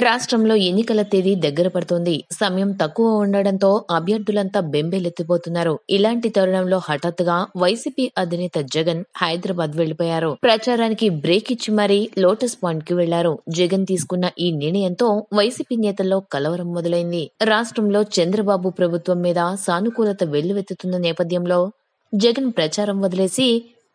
రాష్ట్రంలో ఎన్నికల తేదీ దగ్గర పడుతోంది. సమయం తక్కువ ఉండడంతో అభ్యర్థులంతా బెంబేలెత్తిపోతున్నారు. ఇలాంటి తరుణంలో హఠాత్తుగా వైసీపీ అధినేత జగన్ హైదరాబాద్ వెళ్ళిపోయారు ప్రచారానికి బ్రేక్ ఇచ్చి మరీ లోటస్ పాయింట్కి వెళ్ళారు. జగన్ తీసుకున్న ఈ నిర్ణయంతో వైసీపీ నేతల్లో కలవరం మొదలైంది. రాష్ట్రంలో చంద్రబాబు ప్రభుత్వం మీద సానుకూలత వెల్లువెత్తుతున్న నేపథ్యంలో జగన్ ప్రచారం వదిలేసి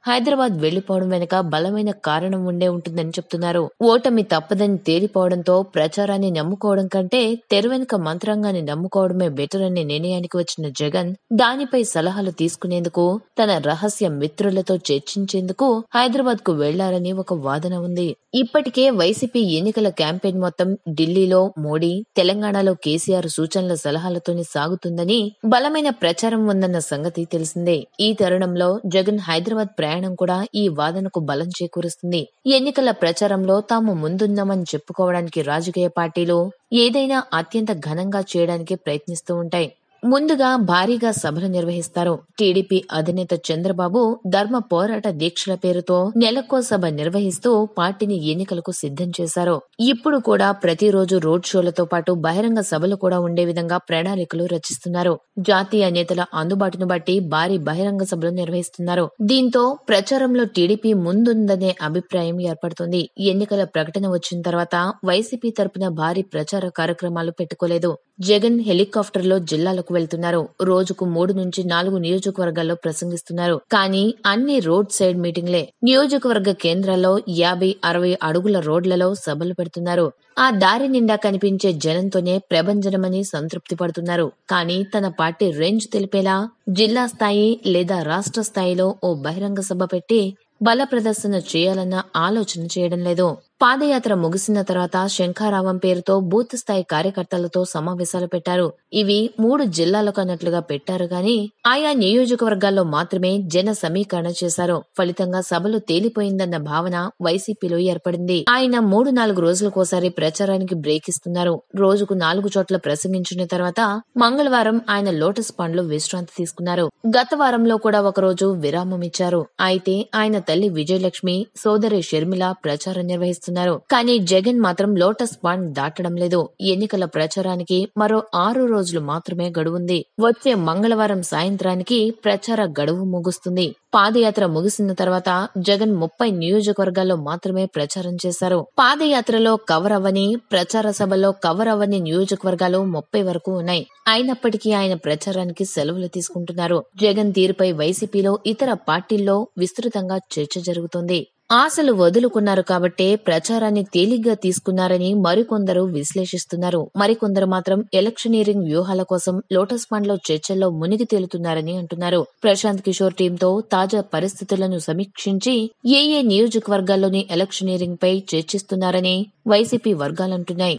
హైదరాబాద్ వెళ్ళిపోవడం వెనుక బలమైన కారణం ఉండే ఉంటుందని చెప్తున్నారు. ఓటమి తప్పదని తేలిపోవడంతో ప్రచారాన్ని నమ్ముకోవడం కంటే తెర వెనుక మంత్రాంగాన్ని నమ్ముకోవడమే బెటర్ అనే నిర్ణయానికి వచ్చిన జగన్ దానిపై సలహాలు తీసుకునేందుకు తన రహస్య మిత్రులతో చర్చించేందుకు హైదరాబాద్కు వెళ్ళారని ఒక వాదన ఉంది. ఇప్పటికే వైసీపీ ఎన్నికల క్యాంపెయిన్ మొత్తం ఢిల్లీలో మోడీ తెలంగాణలో కేసీఆర్ సూచనల సలహాలతోనే సాగుతుందని బలమైన ప్రచారం ఉందన్న సంగతి తెలిసిందే. ఈ తరుణంలో జగన్ హైదరాబాద్ ప్రయాణం కూడా ఈ వాదనకు బలం చేకూరుస్తుంది. ఎన్నికల ప్రచారంలో తాము ముందున్నామని చెప్పుకోవడానికి రాజకీయ పార్టీలు ఏదైనా అత్యంత ఘనంగా చేయడానికి ప్రయత్నిస్తూ ఉంటాయి. ముందుగా భారీగా సభలు నిర్వహిస్తారు. టీడీపీ అధినేత చంద్రబాబు ధర్మ పోరాట దీక్షల పేరుతో నెలకో సభ నిర్వహిస్తూ పార్టీని ఎన్నికలకు సిద్ధం చేశారు. ఇప్పుడు కూడా ప్రతిరోజు రోడ్ షోలతో పాటు బహిరంగ సభలు కూడా ఉండే విధంగా ప్రణాళికలు రచిస్తున్నారు. జాతీయ నేతల అందుబాటును బట్టి భారీ బహిరంగ సభలు నిర్వహిస్తున్నారు. దీంతో ప్రచారంలో టీడీపీ ముందుందనే అభిప్రాయం ఏర్పడుతుంది. ఎన్నికల ప్రకటన వచ్చిన తర్వాత వైసీపీ తరపున భారీ ప్రచార కార్యక్రమాలు పెట్టుకోలేదు. జగన్ హెలికాప్టర్లో జిల్లాలకు వెళ్తున్నారు. రోజుకు మూడు నుంచి నాలుగు నియోజకవర్గాల్లో ప్రసంగిస్తున్నారు. కానీ అన్ని రోడ్ సైడ్ మీటింగ్లే. నియోజకవర్గ కేంద్రాల్లో యాభై అరవై అడుగుల రోడ్లలో సభలు పెడుతున్నారు. ఆ దారి నిండా కనిపించే జనంతోనే ప్రభంజనమని సంతృప్తి పడుతున్నారు. కానీ తన పార్టీ రేంజ్ తెలిపేలా జిల్లా స్థాయి లేదా రాష్ట్ర స్థాయిలో ఓ బహిరంగ సభ పెట్టి బల ప్రదర్శన చేయాలన్న ఆలోచన చేయడం లేదు. పాదయాత్ర ముగిసిన తర్వాత శంఖారావం పేరుతో బూత్ స్థాయి కార్యకర్తలతో సమావేశాలు పెట్టారు. ఇవి మూడు జిల్లాలకు అన్నట్లుగా పెట్టారు గాని ఆయా నియోజకవర్గాల్లో మాత్రమే జన సమీకరణ చేశారు. ఫలితంగా సభలు తేలిపోయిందన్న భావన వైసీపీలో ఏర్పడింది. ఆయన మూడు నాలుగు రోజులకోసారి ప్రచారానికి బ్రేక్ ఇస్తున్నారు. రోజుకు నాలుగు చోట్ల ప్రసంగించిన తర్వాత మంగళవారం ఆయన లోటస్ పండ్లు విశ్రాంతి తీసుకున్నారు. గత వారంలో కూడా ఒకరోజు విరామం ఇచ్చారు. అయితే ఆయన తల్లి విజయలక్ష్మి సోదరి షర్మిల ప్రచారం చేస్తున్నారు. కానీ జగన్ మాత్రం లోటస్ పాండ్ దాటడం లేదు. ఎన్నికల ప్రచారానికి మరో ఆరు రోజులు మాత్రమే గడువుంది. వచ్చే మంగళవారం సాయంత్రానికి ప్రచార గడువు ముగుస్తుంది. పాదయాత్ర ముగిసిన తర్వాత జగన్ ముప్పై నియోజకవర్గాల్లో మాత్రమే ప్రచారం చేశారు. పాదయాత్రలో కవర్ అవ్వని ప్రచార సభలో కవర్ అవ్వని నియోజకవర్గాలు ముప్పై వరకు ఉన్నాయి. అయినప్పటికీ ఆయన ప్రచారానికి సెలవులు తీసుకుంటున్నారు. జగన్ తీరుపై వైసీపీలో ఇతర పార్టీల్లో విస్తృతంగా చర్చ జరుగుతోంది. ఆశలు వదులుకున్నారు కాబట్టే ప్రచారాన్ని తేలిగ్గా తీసుకున్నారని మరికొందరు విశ్లేషిస్తున్నారు. మరికొందరు మాత్రం ఎలక్షనీరింగ్ వ్యూహాల కోసం లోటస్ పండ్లో చర్చల్లో మునిగి తేలుతున్నారని అంటున్నారు. ప్రశాంత్ కిషోర్ టీంతో తాజా పరిస్థితులను సమీక్షించి ఏ ఏ నియోజకవర్గాల్లోని ఎలక్షనీరింగ్ పై చర్చిస్తున్నారని వైసీపీ వర్గాలంటున్నాయి.